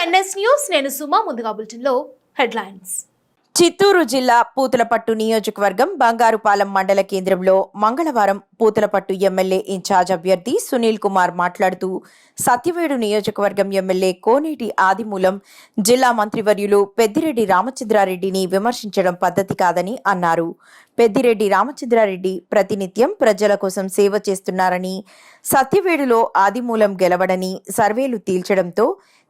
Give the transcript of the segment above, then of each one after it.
NS news నేను సుమా ముందుగా బులెటిన్లో హెడ్లైన్స్. చిత్తూరు జిల్లా పూతలపట్టు నియోజకవర్గం బంగారుపాలెం మండల కేంద్రంలో మంగళవారం పూతలపట్టు ఎమ్మెల్యే ఇన్ఛార్జ్ అభ్యర్థి సునీల్ కుమార్ మాట్లాడుతూ సత్యవేడు నియోజకవర్గం ఎమ్మెల్యే కోనేటి ఆదిమూలం జిల్లా మంత్రివర్యులు పెద్దిరెడ్డి రామచంద్రారెడ్డిని విమర్శించడం పద్ధతి కాదని అన్నారు. పెద్దిరెడ్డి రామచంద్రారెడ్డి ప్రతినిత్యం ప్రజల కోసం సేవ చేస్తున్నారని సత్యవేడులో ఆదిమూలం గెలవడని సర్వేలు తేల్చడంతో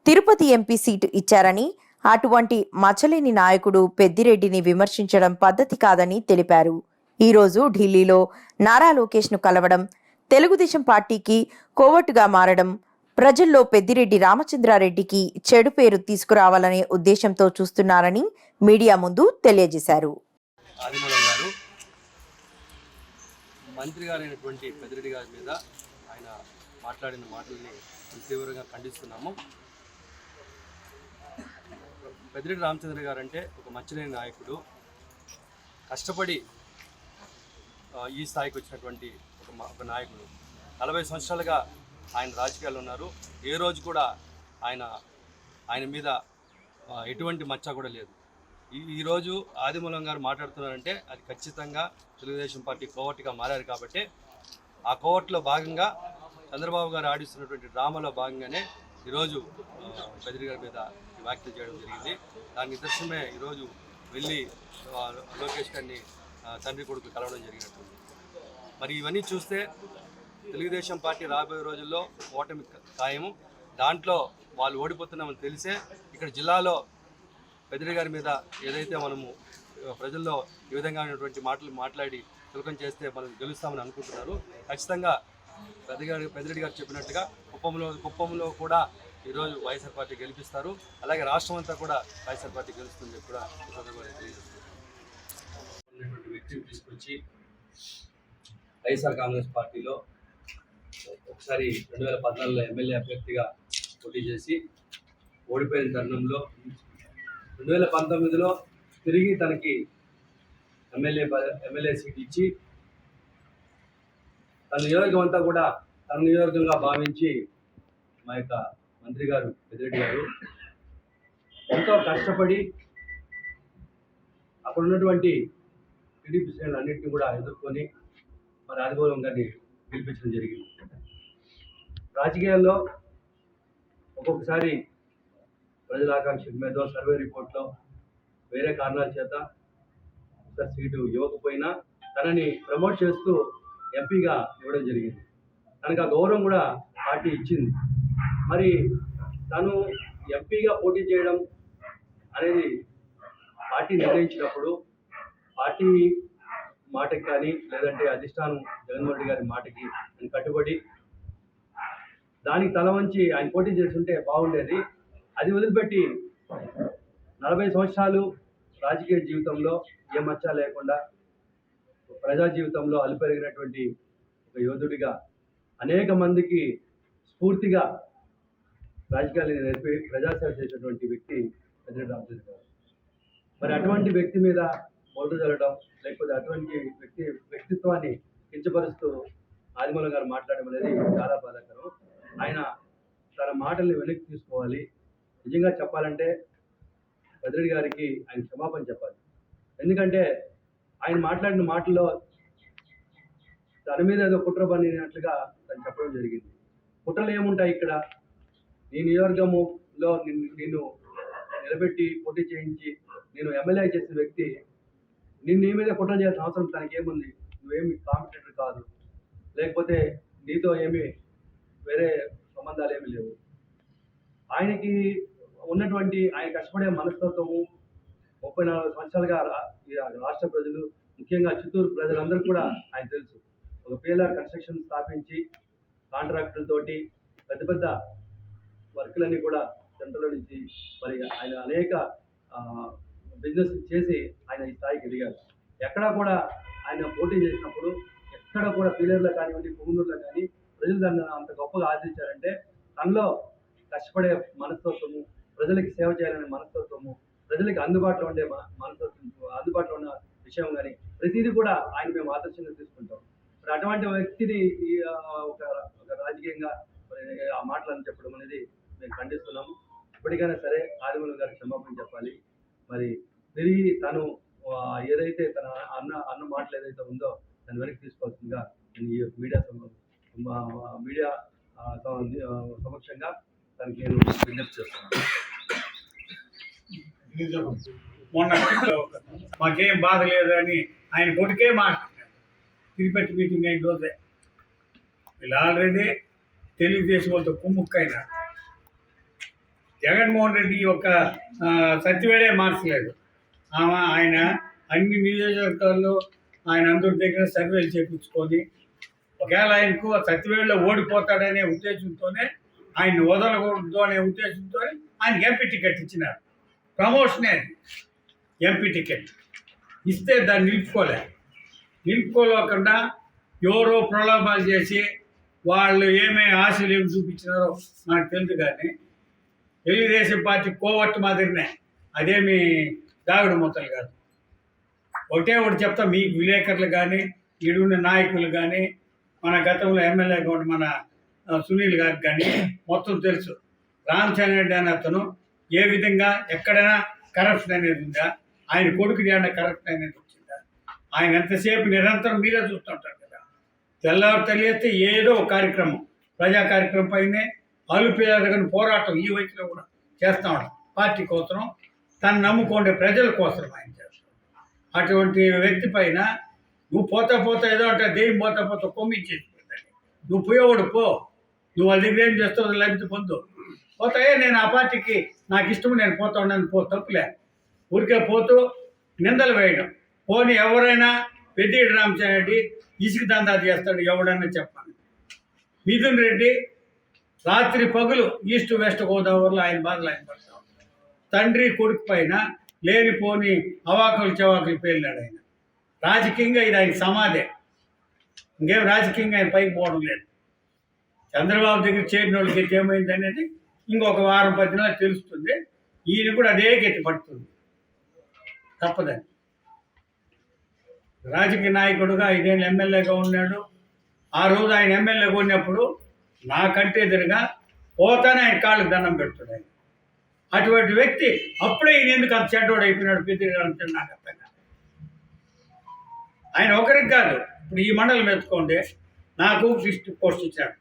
తిరుపతి ఎంపీ సీటు ఇచ్చారని అటువంటి మచ్చలేని నాయకుడు పెద్దిరెడ్డిని విమర్శించడం పద్ధతి కాదని తెలిపారు. ఈరోజు ఢిల్లీలో నారా లోకేష్ను కలవడం తెలుగుదేశం పార్టీకి కోవట్టుగా మారడం ప్రజల్లో పెద్దిరెడ్డి రామచంద్రారెడ్డికి చెడు పేరు తీసుకురావాలనే ఉద్దేశంతో చూస్తున్నారని మీడియా ముందు తెలియజేశారు. మంత్రి గారైనటువంటి పెద్దిరెడ్డి గారి మీద ఆయన మాట్లాడిన మాటల్ని తీవ్రంగా ఖండిస్తున్నాము. పెద్దిరెడ్డి రామచంద్ర గారు అంటే ఒక మంచిలేని నాయకుడు. కష్టపడి ఈ స్థాయికి వచ్చినటువంటి ఒక ఒక నాయకుడు. నలభై సంవత్సరాలుగా ఆయన రాజకీయాల్లో ఉన్నారు. ఏ రోజు కూడా ఆయన ఆయన మీద ఎటువంటి మచ్చ కూడా లేదు. ఈ ఈరోజు ఆదిమూలం గారు మాట్లాడుతున్నారంటే అది ఖచ్చితంగా తెలుగుదేశం పార్టీ కోవర్ట్గా మారారు కాబట్టి ఆ కోవర్ట్లో భాగంగా చంద్రబాబు గారు ఆడిస్తున్నటువంటి డ్రామాలో భాగంగానే ఈరోజు బెదిరి గారి మీద వ్యాఖ్యలు చేయడం జరిగింది. దాని నిదర్శనమే ఈరోజు వెళ్ళి లోకేష్ గారిని తండ్రి కొడుకు కలవడం జరిగినట్టుంది మరి ఇవన్నీ చూస్తే తెలుగుదేశం పార్టీ రాబోయే రోజుల్లో ఓటమి ఖాయము. దాంట్లో వాళ్ళు ఓడిపోతున్నామని తెలిసే ఇక్కడ జిల్లాలో పెద్దిరెడ్డి గారి మీద ఏదైతే మనము ప్రజల్లో ఈ విధంగా ఉన్నటువంటి మాటలు మాట్లాడి తులకం చేస్తే మనం గెలుస్తామని అనుకుంటున్నారు. ఖచ్చితంగా పెద్దగారు పెద్దిరెడ్డి గారు చెప్పినట్టుగా కుప్పంలో కుప్పంలో కూడా ఈరోజు వైఎస్ఆర్ పార్టీ గెలిపిస్తారు. అలాగే రాష్ట్రం అంతా కూడా వైఎస్ఆర్ పార్టీ గెలుస్తుంది కూడా వ్యక్తిని తీసుకొచ్చి వైఎస్ఆర్ కాంగ్రెస్ పార్టీలో ఒకసారి రెండు వేల పద్నాలుగులో ఎమ్మెల్యే అభ్యర్థిగా పోటీ చేసి ఓడిపోయిన తరుణంలో రెండు వేల పంతొమ్మిదిలో తిరిగి తనకి ఎమ్మెల్యే ఎమ్మెల్యే సీట్ ఇచ్చి తన నియోజకం అంతా కూడా తన నియోజకంగా భావించి మా యొక్క మంత్రి గారు పెద్దిరెడ్డి గారు ఎంతో కష్టపడి అక్కడ ఉన్నటువంటి టీడీపీ శ్రేణులు అన్నింటినీ కూడా ఎదుర్కొని మరి ఆదిగౌరవం గారిని గెలిపించడం జరిగింది. రాజకీయాల్లో ఒక్కొక్కసారి ప్రజల ఆకాంక్ష మీద సర్వే రిపోర్ట్లో వేరే కారణాల చేత ఒక సీటు ఇవ్వకపోయినా తనని ప్రమోట్ చేస్తూ ఎంపీగా ఇవ్వడం జరిగింది. తనకు ఆ గౌరవం కూడా పార్టీ ఇచ్చింది. మరి తను ఎంపీగా పోటీ చేయడం అనేది పార్టీ నిర్ణయించినప్పుడు పార్టీ మాటకి కానీ లేదంటే అధిష్టానం జగన్మోహన్ రెడ్డి గారి మాటకి నేను కట్టుబడి దానికి తల వంచి ఆయన పోటీ చేస్తుంటే బాగుండేది. అది వదిలిపెట్టి నలభై సంవత్సరాలు రాజకీయ జీవితంలో ఏ మచ్చ లేకుండా ప్రజా జీవితంలో అలుపెరిగినటువంటి ఒక యోధుడిగా అనేక మందికి స్ఫూర్తిగా రాజకీయాలు నేర్పి ప్రజాసేవ చేసినటువంటి వ్యక్తి పెద్దిరెడ్డి రామచంద్ర గారు. మరి అటువంటి వ్యక్తి మీద ఓటు జరగడం లేకపోతే అటువంటి వ్యక్తి వ్యక్తిత్వాన్ని కించపరుస్తూ ఆదిమూలం గారు మాట్లాడడం అనేది చాలా బాధాకరం. ఆయన తన మాటల్ని వెనక్కి తీసుకోవాలి. నిజంగా చెప్పాలంటే భద్రుడి గారికి ఆయన క్షమాపణ చెప్పాలి. ఎందుకంటే ఆయన మాట్లాడిన మాటల్లో తన మీద ఏదో కుట్ర పనినట్లుగా తను చెప్పడం జరిగింది. కుట్రలు ఏముంటాయి ఇక్కడ? నీ నియోజకములో నిన్ను నిలబెట్టి పోటీ చేయించి నేను ఎమ్మెల్యే చేసిన వ్యక్తి నిన్ను నీ మీద కుట్ర చేయాల్సిన అవసరం తనకేముంది నువ్వేమి కాంపిటేటర్ కాదు. లేకపోతే నీతో ఏమి వేరే సంబంధాలు ఏమీ లేవు. ఆయనకి ఉన్నటువంటి ఆయన కష్టపడే మనస్తత్వము ముప్పై నాలుగు సంవత్సరాలుగా రా- ఈ రాష్ట్ర ప్రజలు ముఖ్యంగా చిత్తూరు ప్రజలందరూ కూడా ఆయన తెలుసు. ఒక పేలర్ కన్స్ట్రక్షన్ స్థాపించి కాంట్రాక్టులతోటి పెద్ద పెద్ద వర్క్లన్నీ కూడా సెంట్రల్ నుంచి మరి ఆయన అనేక బిజినెస్ చేసి ఆయన ఈ స్థాయికి ఎదిగారు. ఎక్కడా కూడా ఆయన పోటీ చేసినప్పుడు ఎక్కడ కూడా పీలర్లో కానివ్వండి పుంగనూరులో కానీ ప్రజలు దాన్ని అంత గొప్పగా ఆదరించారంటే తనలో కష్టపడే మనస్తత్వము ప్రజలకి సేవ చేయాలనే మనస్తత్వము ప్రజలకి అందుబాటులో ఉండే మనస్తత్వం అందుబాటులో ఉన్న విషయం కానీ ప్రతిదీ కూడా ఆయన మేము ఆదర్శంగా తీసుకుంటాం. మరి అటువంటి వ్యక్తిని ఒక ఒక రాజకీయంగా మరి ఆ మాటలను చెప్పడం అనేది మేము ఖండిస్తున్నాము ఇప్పటికైనా సరే ఆదిమూలం గారికి క్షమాపణ చెప్పాలి. మరి తిరిగి తను ఏదైతే తన అన్న అన్న మాటలు ఏదైతే ఉందో దాని వెనక్కి తీసుకోవాల్సిందిగా నేను ఈ మీడియా మీడియా సమక్షంగా తనకి నేను విజ్ఞప్తి చేస్తున్నాను. మొన్న మాకేం బాధ లేదు అని ఆయన కొడుకే మాట్లాడారు తిరుపతి మీటింగ్ అయిన రోజే. వీళ్ళు ఆల్రెడీ తెలుగుదేశం వాళ్ళతో కుమ్ముక్కైనారు. జగన్మోహన్ రెడ్డి యొక్క సత్యవేడే మార్చలేదు. ఆమె ఆయన అన్ని నియోజకవర్గాల్లో ఆయన అందరి దగ్గర సర్వేలు చేయించుకొని ఒకవేళ ఆయనకు ఆ సత్యవేడులో ఓడిపోతాడనే ఉద్దేశంతోనే ఆయన వదలకూడదు అనే ఉద్దేశంతో ఆయనకి ఎంపీ టికెట్ ఇచ్చినారు. ప్రమోషనే అది. MP ticket. ఇస్తే దాన్ని నిలుపుకోలే. నిలుపుకోలేకుండా ఎవరో ప్రలోభాలు చేసి వాళ్ళు ఏమేమి ఆశలు ఏమి చూపించినారో నాకు తెలుసు కానీ తెలుగుదేశం పార్టీ కోవట్టు మాదిరినే. అదేమి దాగుడు మూతలు కాదు. ఒకటే ఒకటి చెప్తా మీ విలేకరులు కానీ ఈడున్న నాయకులు కానీ మన గతంలో ఎమ్మెల్యే కూడా మన సునీల్ గారికి కానీ మొత్తం తెలుసు. రామచంద్ర రెడ్డి అనే అతను ఏ విధంగా ఎక్కడైనా కరప్షన్ అనేది ఉందా? ఆయన కొడుకు ఏమైనా కరప్షన్ అనేది వచ్చిందా? ఆయన ఎంతసేపు నిరంతరం మీరే చూస్తుంటారు కదా. తెల్లవారు తెలియస్తే ఏదో ఒక కార్యక్రమం ప్రజా కార్యక్రమం పైనే అలుపేదగని పోరాటం ఈ వయసులో కూడా చేస్తూ ఉంటాం పార్టీ కోసం తను నమ్ముకోండి ప్రజల కోసం ఆయన చేస్తాడు. అటువంటి వ్యక్తి పైన నువ్వు పోతా పోతా ఏదో అంటే దెయ్యం పోతా పోతా కొమ్మిచ్చేసి నువ్వు పోయేవాడు పో. నువ్వు వాళ్ళ దగ్గర ఏం చేస్తావు లబ్ధి పొందు. పోతాయే నేను ఆ పార్టీకి నాకు ఇష్టం నేను పోతా ఉన్నాను పో తప్పులే. ఊరికే పోతూ నిందలు వేయడం. పోనీ ఎవరైనా పెద్దిరెడ్డి రామచంద్ర రెడ్డి ఇసుక దందా చేస్తాడు ఎవడన్నా చెప్పాను మిథున్ రెడ్డి రాత్రి పగులు ఈస్ట్ వెస్ట్ గోదావరిలో ఆయన బాధలు ఆయన పడతా. తండ్రి కొడుకు పైన లేనిపోని అవాకులు చవాకులు పేలినాడు ఆయన. రాజకీయంగా ఇది ఆయన సమాధే. ఇంకేం రాజకీయంగా ఆయన పైకి పోవడం లేదు. చంద్రబాబు దగ్గర చేరిన వాళ్ళకి ఏమైంది అనేది ఇంకొక వారం పది నెలలు తెలుస్తుంది. ఈయన కూడా అదే గతి పడుతుంది. తప్పదని రాజకీయ నాయకుడుగా ఐదేళ్ళు ఎమ్మెల్యేగా ఉన్నాడు. ఆ రోజు ఆయన ఎమ్మెల్యేగా ఉన్నప్పుడు నాకంటే ఎదురుగా పోతానే ఆయన కాళ్ళకి దండం పెడుతున్నాయి. అటువంటి వ్యక్తి అప్పుడే ఈయన ఎందుకు అంత చెడ్డోడు అయిపోయినాడు పెద్దగా నాకు అర్థం కాదు. ఆయన ఒకరికి కాదు ఇప్పుడు ఈ మండలం ఎత్తుకోండి నాకు ఫిస్ట్ పోస్ట్ ఇచ్చాడు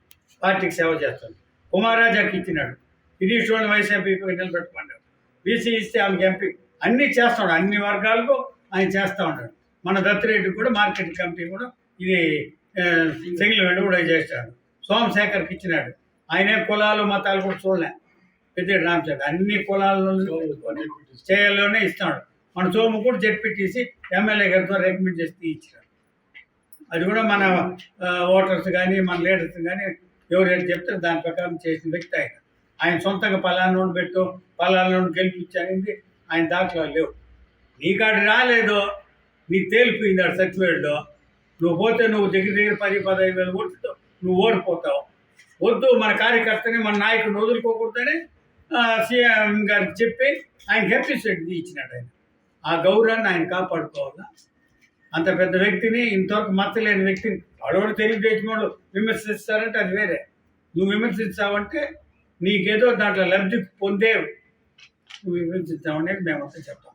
పార్టీకి సేవ చేస్తాను కుమారాజాకి ఇచ్చినాడు గిరీష్ వాళ్ళు వైసీపీకి నిలబెట్టుకున్నాడు. బీసీ ఇస్తే ఆమెకి ఎంపీ. అన్నీ చేస్తాడు అన్ని వర్గాలకు ఆయన చేస్తూ ఉంటాడు. మన దత్తిరెడ్డి కూడా మార్కెట్ కమిటీ కూడా ఇది సింగిల్ వెంట కూడా చేస్తాడు. సోమశేఖర్కి ఇచ్చినాడు. ఆయనే కులాలు మతాలు కూడా చూడలే. పెద్ద రామచంద్ర. అన్ని కులాలను చేయాలోనే ఇస్తాడు. మన సోము కూడా జడ్పీటీసీ ఎమ్మెల్యే గారితో రికమెండ్ చేసి ఇచ్చినాడు అది కూడా మన ఓటర్స్ కానీ మన లీడర్స్ కానీ ఎవరైనా చెప్తే దాని ప్రకారం చేసిన వ్యక్తి ఆయన. ఆయన సొంతంగా పలానా పెట్టు పలానా గెలిపించానికి ఆయన దాఖలా లేవు. నీ కాడ రాలేదు నీకు తేలిపోయింది ఆడు సర్టిఫికేట్లో నువ్వు పోతే నువ్వు దగ్గర దగ్గర పది పదహైదు వేలు కొట్టుతావు నువ్వు ఓడిపోతావు. వద్దు మన కార్యకర్తని మన నాయకుడిని వదులుకోకూడదని సీఎం గారికి చెప్పి ఆయన హెప్పిసెట్ ఇచ్చినాడు ఆయన. ఆ గౌరవాన్ని ఆయన కాపాడుకోవాలా? అంత పెద్ద వ్యక్తిని ఇంతవరకు మచ్చలేని వ్యక్తిని వాడవాడు తెలుగుదేశం వాళ్ళు విమర్శిస్తారంటే అది వేరే. నువ్వు విమర్శించావంటే నీకేదో దాంట్లో లబ్ధి పొందే నువ్వు విమర్శిస్తావనేది మేమంతా చెప్తాం.